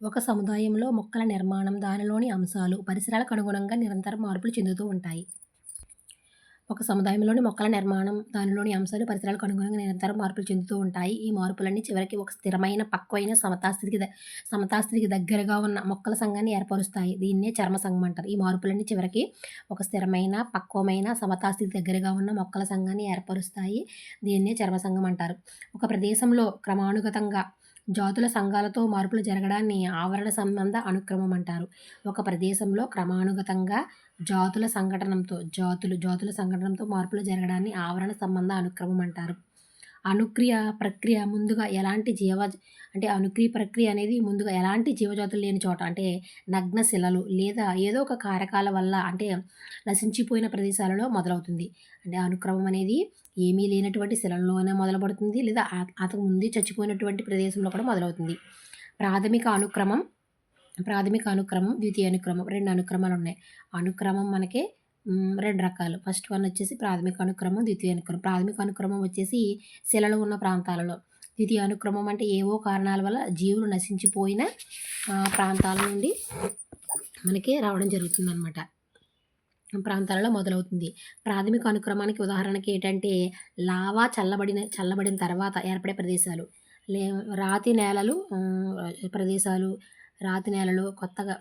ఒక సముదాయంలో మొక్కల నిర్మాణం, దానిలోని అంశాలు, పరిసరాలకు అనుగుణంగా నిరంతరం మార్పులు చెందుతూ ఉంటాయి. ఒక సముదాయంలోని మొక్కల నిర్మాణం, దానిలోని అంశాలు, పరిసరాలకు అనుగుణంగా నిరంతరం మార్పులు చెందుతూ ఉంటాయి. ఈ మార్పులన్నీ చివరికి ఒక స్థిరమైన, పక్వమైన సమతాస్థితికి ద సమతాస్థితికి దగ్గరగా ఉన్న మొక్కల సంఘాన్ని ఏర్పరుస్తాయి. దీన్నే చర్మ సంఘం అంటారు. ఈ మార్పులన్నీ చివరికి ఒక స్థిరమైన, పక్వమైన, సమతాస్థితికి దగ్గరగా ఉన్న మొక్కల సంఘాన్ని ఏర్పరుస్తాయి. దీన్నే చర్మ సంఘం అంటారు. ఒక ప్రదేశంలో క్రమానుగతంగా జాతుల సంఘాలతో మార్పులు జరగడాన్ని ఆవరణ సంబంధ అనుక్రమం అంటారు. ఒక ప్రదేశంలో క్రమానుగతంగా జాతుల సంఘటనంతో జాతులు జాతుల సంఘటనతో మార్పులు జరగడాన్ని ఆవరణ సంబంధ అనుక్రమం అంటారు. అనుక్రియ ప్రక్రియ ముందుగా ఎలాంటి జీవ అంటే అనుక్రియ ప్రక్రియ అనేది ముందుగా ఎలాంటి జీవజాతులు లేని చోట అంటే నగ్న శిలలు లేదా ఏదో ఒక కారకాల వల్ల అంటే నశించిపోయిన ప్రదేశాలలో మొదలవుతుంది. అంటే అనుక్రమం అనేది ఏమీ లేనటువంటి శిలలోనే మొదలుపడుతుంది లేదా అతను ముందే చచ్చిపోయినటువంటి ప్రదేశంలో కూడా మొదలవుతుంది. ప్రాథమిక అనుక్రమం ప్రాథమిక అనుక్రమం, ద్వితీయ అనుక్రమం రెండు అనుక్రమాలు ఉన్నాయి. అనుక్రమం మనకి రెండు రకాలు. ఫస్ట్ వన్ వచ్చేసి ప్రాథమిక అనుక్రమం, ద్వితీయ అనుక్రమం. ప్రాథమిక అనుక్రమం వచ్చేసి శిలలు ఉన్న ప్రాంతాలలో. ద్వితీయ అనుక్రమం అంటే ఏవో కారణాల వల్ల జీవులు నశించిపోయిన ప్రాంతాల నుండి మనకి రావడం జరుగుతుందనమాట. ప్రాంతాలలో మొదలవుతుంది. ప్రాథమిక అనుక్రమానికి ఉదాహరణకి ఏంటంటే లావా చల్లబడిన చల్లబడిన తర్వాత ఏర్పడే ప్రదేశాలు. లే రాతి నేలలు ప్రదేశాలు, రాతి నేలలు కొత్తగా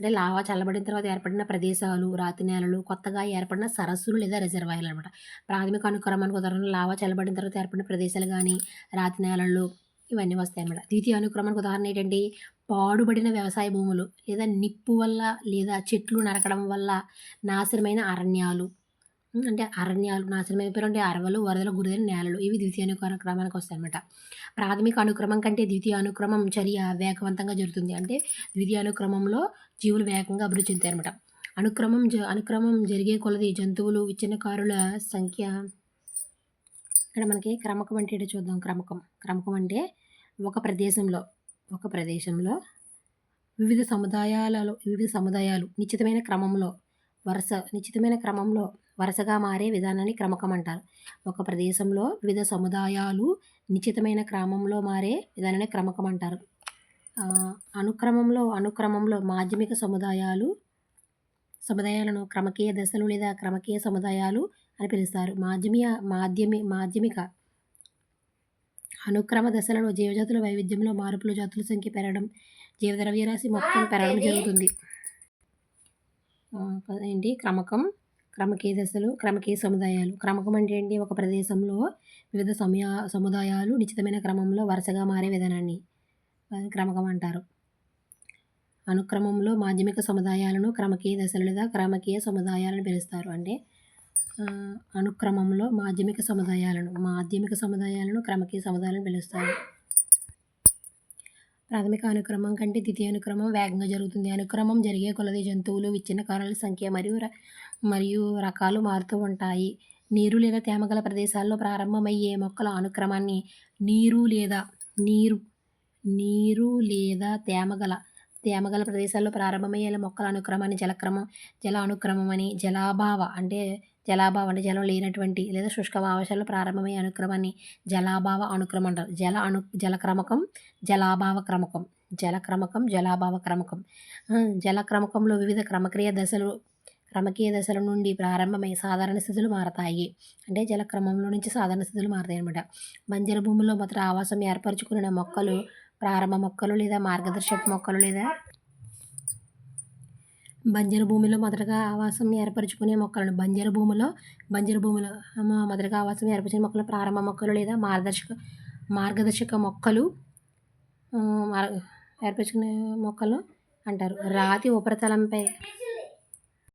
అంటే లావా చల్లబడిన తర్వాత ఏర్పడిన ప్రదేశాలు, రాతి నేలలు, కొత్తగా ఏర్పడిన సరస్సులు లేదా రిజర్వాయర్లు అనమాట. ప్రాథమిక అనుక్రమానికి ఉదాహరణ లావా చల్లబడిన తర్వాత ఏర్పడిన ప్రదేశాలు కానీ రాతి నేలలు ఇవన్నీ వస్తాయన్నమాట. ద్వితీయ అనుక్రమానికి ఉదాహరణ ఏంటంటే పాడుబడిన వ్యవసాయ భూములు లేదా నిప్పు వల్ల లేదా చెట్లు నరకడం వల్ల నాశనమైన అరణ్యాలు. అంటే అరణ్యాలు నాశనమైపోయినటువంటి అరవలు వరదలు గురైన నేలలు ఇవి ద్వితీయ అనుక్రమానికి వస్తాయన్నమాట. ప్రాథమిక అనుక్రమం కంటే ద్వితీయ అనుక్రమం చర్య వేగవంతంగా జరుగుతుంది. అంటే ద్వితీయ అనుక్రమంలో జీవులు వేగంగా అభివృద్ధి చెందుతాయన్నమాట. అనుక్రమం జ అనుక్రమం జరిగే కొలది జంతువులు, విచ్ఛిన్నకారుల సంఖ్య ఇక్కడ మనకి క్రమకం అంటే చూద్దాం. క్రమకం. క్రమకం అంటే ఒక ప్రదేశంలో ఒక ప్రదేశంలో వివిధ సముదాయాలలో వివిధ సముదాయాలు నిశ్చితమైన క్రమంలో వరుస నిశ్చితమైన క్రమంలో వరుసగా మారే విధానాన్ని క్రమకం అంటారు. ఒక ప్రదేశంలో వివిధ సముదాయాలు నిశ్చితమైన క్రమంలో మారే విధానాన్ని క్రమకం అంటారు. అనుక్రమంలో అనుక్రమంలో మాధ్యమిక సముదాయాలు సముదాయాలను క్రమకీయ దశలు లేదా క్రమకీయ సముదాయాలు అని పిలుస్తారు. మాధ్యమిక మాధ్యమి మాధ్యమిక అనుక్రమ దశలలో జీవజాతుల వైవిధ్యంలో మార్పులు, జాతుల సంఖ్య పెరగడం, జీవద్రవ్యరాశి మొత్తం పెరగడం జరుగుతుంది. ఏంటి క్రమకం, క్రమకీయ దశలు, క్రమకీయ సముదాయాలు. క్రమకం అంటే ఏంటి ఒక ప్రదేశంలో వివిధ సమయా సముదాయాలు నిశ్చితమైన క్రమంలో వరుసగా మారే విధానాన్ని క్రమకం అంటారు. అనుక్రమంలో మాధ్యమిక సముదాయాలను క్రమకీయ దశలు లేదా క్రమకీయ సముదాయాలని పిలుస్తారు. అంటే అనుక్రమంలో మాధ్యమిక సముదాయాలను మాధ్యమిక సముదాయాలను క్రమకీయ సముదాయాలను పిలుస్తారు. ప్రాథమిక అనుక్రమం కంటే ద్వితీయ అనుక్రమం వేగంగా జరుగుతుంది. అనుక్రమం జరిగే కొలది జంతువులు, విచ్ఛిన్నకారుల సంఖ్య మరియు ర మరియు రకాలు మారుతూ ఉంటాయి. నీరు లేదా తేమగల ప్రదేశాల్లో ప్రారంభమయ్యే మొక్కల అనుక్రమాన్ని నీరు లేదా నీరు నీరు లేదా తేమగల తేమగల ప్రదేశాల్లో ప్రారంభమయ్యే మొక్కల అనుక్రమాన్ని జలక్రమం జల అనుక్రమం అని, జలాభావ అంటే జలాభావం అంటే జలం లేనటువంటి లేదా శుష్క ప్రారంభమయ్యే అనుక్రమాన్ని జలాభావ అనుక్రమం అంటారు. జల అను జలక్రమకం, జలాభావ క్రమకం. జలక్రమకం, జలాభావ క్రమకం. జలక్రమకంలో వివిధ క్రమక్రియ దశలు క్రమకీయ దశల నుండి ప్రారంభమై సాధారణ స్థితులు మారతాయి. అంటే జలక్రమంలో నుంచి సాధారణ స్థితులు మారతాయన్నమాట. బంజరు భూమిలో మొదట ఆవాసం ఏర్పరచుకున్న మొక్కలు ప్రారంభ మొక్కలు లేదా మార్గదర్శక మొక్కలు లేదా బంజరు భూమిలో మొదటగా ఆవాసం ఏర్పరచుకునే మొక్కలను బంజరు భూమిలో బంజరు భూమిలో మొదటగా ఆవాసం ఏర్పరిచిన మొక్కలు ప్రారంభ మొక్కలు లేదా మార్గదర్శక మార్గదర్శక మొక్కలు ఆహ్, ఏర్పరచుకునే మొక్కలు అంటారు. రాతి ఉపరితలంపై